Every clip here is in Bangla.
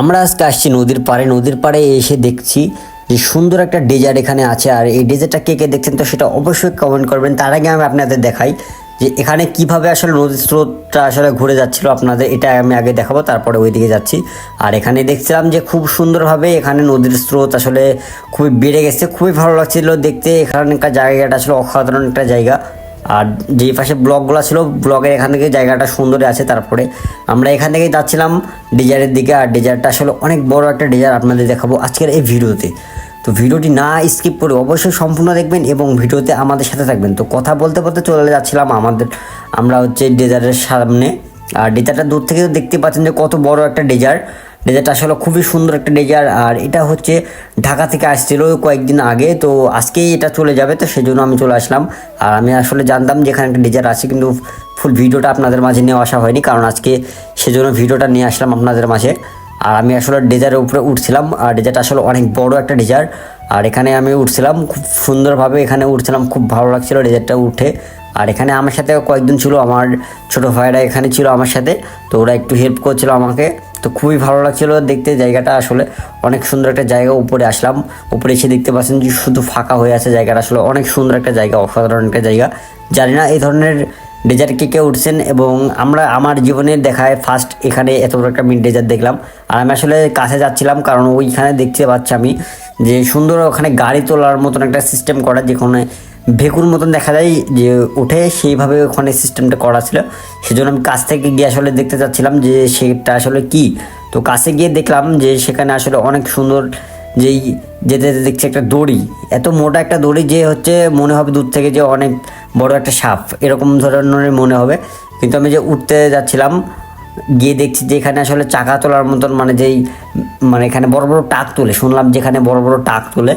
আমরা আজকে আসছি নদীর পাড়ে। নদীর পাড়ে এসে দেখছি যে সুন্দর একটা ডেজার্ট এখানে আছে। আর এই ডেজার্টটা কে কে দেখছেন তো সেটা অবশ্যই কমেন্ট করবেন। তার আগে আমি আপনাদের দেখাই যে এখানে কীভাবে আসলে নদীর স্রোতটা আসলে ঘুরে যাচ্ছিল আপনাদের, এটা আমি আগে দেখাবো, তারপরে ওইদিকে যাচ্ছি। আর এখানে দেখছিলাম যে খুব সুন্দরভাবে এখানে নদীর স্রোত আসলে খুবই বেড়ে গেছে। খুবই ভালো লাগছিল দেখতে। এখানকার জায়গাটা আসলে অসাধারণ একটা জায়গা। আর যে পাশে ব্লকগুলো ছিল, ব্লকের এখান থেকে জায়গাটা সুন্দর আছে, তারপরে আমরা এখান থেকেই যাচ্ছিলাম ডিজারের দিকে। আর ডিজারটা আসলে অনেক বড় একটা ডিজার আপনাদের দেখাবো আজকের এই ভিডিওতে। তো ভিডিওটি না স্কিপ করে অবশ্যই সম্পূর্ণ দেখবেন এবং ভিডিওতে আমাদের সাথে থাকবেন। তো কথা বলতে বলতে চলে যাচ্ছিলাম আমাদের, আমরা হচ্ছে ডেজার্টের সামনে। আর ডেজার্টটা দূর থেকে দেখতে পাচ্ছেন যে কত বড় একটা ডেজার্ট ডেজার্টটা আসলে খুবই সুন্দর একটা ডেজার্ট আর এটা হচ্ছে ঢাকা থেকে আসছিল কয়েকদিন আগে, তো আজকেই এটা চলে যাবে, তো সেজন্য আমি চলে আসলাম। আর আমি আসলে জানতাম যে এখানে একটা ডেজার্ট আছে, কিন্তু ফুল ভিডিওটা আপনাদের মাঝে নিয়ে আসা হয়নি, কারণ আজকে সেজন্য ভিডিওটা নিয়ে আসলাম আপনাদের মাঝে। আর আমি আসলে ডেজার্টের উপরে উঠছিলাম, আর ডেজার্ট আসলে অনেক বড় একটা ডেজার্ট আর এখানে আমি উঠছিলাম, খুব সুন্দরভাবে এখানে উঠছিলাম, খুব ভালো লাগছিল ডেজার্টটা উঠে। আর এখানে আমার সাথে কয়েকজন ছিল, আমার ছোটো ভাইরা এখানে ছিল আমার সাথে, তো ওরা একটু হেল্প করছিল আমাকে। তো খুবই ভালো লাগছিল দেখতে জায়গাটা আসলে। অনেক সুন্দর একটা জায়গা উপরে আসলাম। উপরে এসে দেখতে পাচ্ছেন যে শুধু ফাঁকা হয়ে আছে জায়গাটা আসলে। অনেক সুন্দর একটা জায়গা, অসাধারণ একটা জায়গা। জানি না এই ধরনের ডেজার্ট কে কে উঠছেন এবং আমরা আমার জীবনে দেখায় ফার্স্ট এখানে এত বড় একটা মিড ডেজার্ট দেখলাম। আর আমি আসলে কাছে যাচ্ছিলাম কারণ ওইখানে দেখতে পাচ্ছি আমি যে সুন্দর ওখানে গাড়ি তোলার মতন একটা সিস্টেম করা যেখানে ভেকুর মতন দেখা যায় যে উঠে সেইভাবে ওখানে সিস্টেমটা করা ছিল। সেজন্য আমি কাছ থেকে গিয়ে আসলে দেখতে চাচ্ছিলাম যে সেটা আসলে কি। তো কাছে গিয়ে দেখলাম যে সেখানে আসলে অনেক সুন্দর যেই যেতে যেতে দেখছি একটা দড়ি। এত মোটা একটা দড়ি যে হচ্ছে মনে হবে দূর থেকে যে অনেক বড় একটা সাপ। এরকম ধরনের মনে হবে। কিন্তু আমি যে উঠতে যাচ্ছিলাম, গিয়ে দেখছি যে এখানে আসলে চাকা তোলার মতন মানে যেই মানে এখানে বড় বড় টাক তোলে। শুনলাম যেখানে বড় বড় টাক তুলে।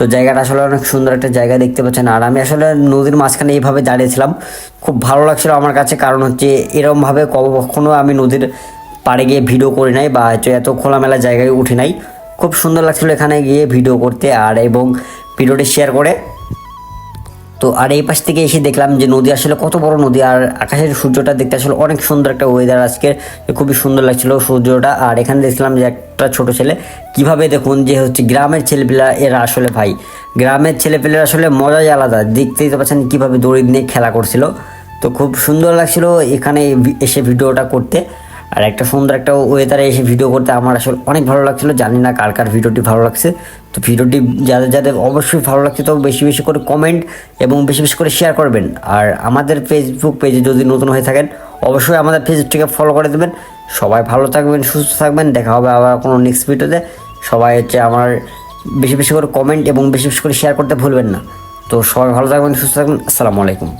তো জায়গাটা আসলে অনেক সুন্দর একটা জায়গা দেখতে পাচ্ছেন। আর আমি আসলে নদীর মাঝখানে এইভাবে দাঁড়িয়েছিলাম। খুব ভালো লাগছিল আমার কাছে, কারণ হচ্ছে এরমভাবে কখনো আমি নদীর পাড়ে গিয়ে ভিডিও করি নাই বা এত খোলামেলা জায়গায় উঠি নাই। খুব সুন্দর লাগছিল এখানে গিয়ে ভিডিও করতে আর এবং ভিডিওটি শেয়ার করে। তো আর এই পাশ থেকে এসে দেখলাম যে নদী আসলে কত বড় নদী। আর আকাশের সূর্যটা দেখতে আসলে অনেক সুন্দর একটা ওয়েদার আজকে খুবই সুন্দর লাগছিল সূর্যটা। আর এখানে দেখলাম যে একটা ছোট ছেলে। কীভাবে দেখুন যে হচ্ছে গ্রামের ছেলেপিলা এরা আসলে ভাই। গ্রামের ছেলেপেলেরা আসলে মজাই আলাদা। দেখতেই তো পাচ্ছেন কীভাবে দড়ি নিয়ে খেলা করছিল। তো খুব সুন্দর লাগছিল এখানে এসে ভিডিওটা করতে। আর একটা সুন্দর একটা ওয়েদারে এসে ভিডিও করতে আমার আসলে অনেক ভালো লাগছিল। জানি না কার কার ভিডিওটি ভালো লাগছে। তো ভিডিওটি যাদের যাদের অবশ্যই ভালো লাগছে তো বেশি বেশি করে কমেন্ট এবং বেশি বেশি করে শেয়ার করবেন। আর আমাদের ফেসবুক পেজে যদি নতুন হয়ে থাকেন, অবশ্যই আমাদের ফেসবুকটিকে ফলো করে দেবেন। সবাই ভালো থাকবেন, সুস্থ থাকবেন। দেখা হবে আবার কোনো নেক্সট ভিডিওতে সবাই হচ্ছে আমার বেশি বেশি করে কমেন্ট এবং বেশি বেশি করে শেয়ার করতে ভুলবেন না। তো সবাই ভালো থাকবেন, সুস্থ থাকবেন। আসসালামু আলাইকুম।